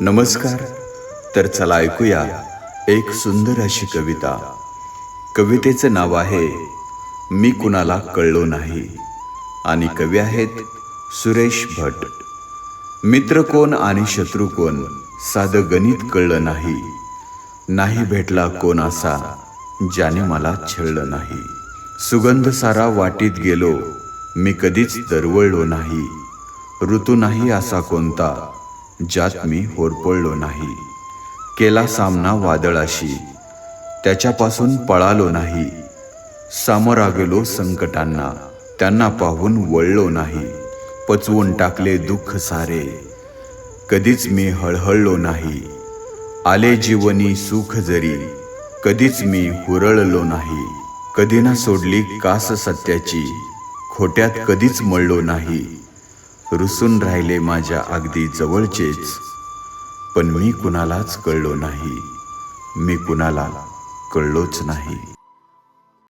नमस्कार तर चला ऐकूया एक सुंदर अशी कविता. कवितेचं नाव आहे मी कुणाला कळलो नाही. आणि कवी आहेत सुरेश भट. मित्र कोण आणि शत्रू कोण साधं गणित कळलं नाही. नाही भेटला कोण असा ज्याने मला छळलं नाही. सुगंध सारा वाटीत गेलो मी कधीच दरवळलो नाही. ऋतू नाही असा कोणता ज्यात मी होरपळलो नाही. केला सामना वादळाशी. त्याच्यापासून पळालो नाही. सामोरा गेलो संकटांना. त्यांना पाहून वळलो नाही. पचवून टाकले दुःख सारे. कधीच मी हळहळलो नाही. आले जीवनी सुख जरी. कधीच मी हुरळलो नाही. कधी ना सोडली कास सत्याची खोट्यात कधीच मळलो नाही. रुसून राहिले माझ्या अगदी जवळचेच. पण मी कुणालाच कळलो नाही. मी कुणाला कळलोच नाही.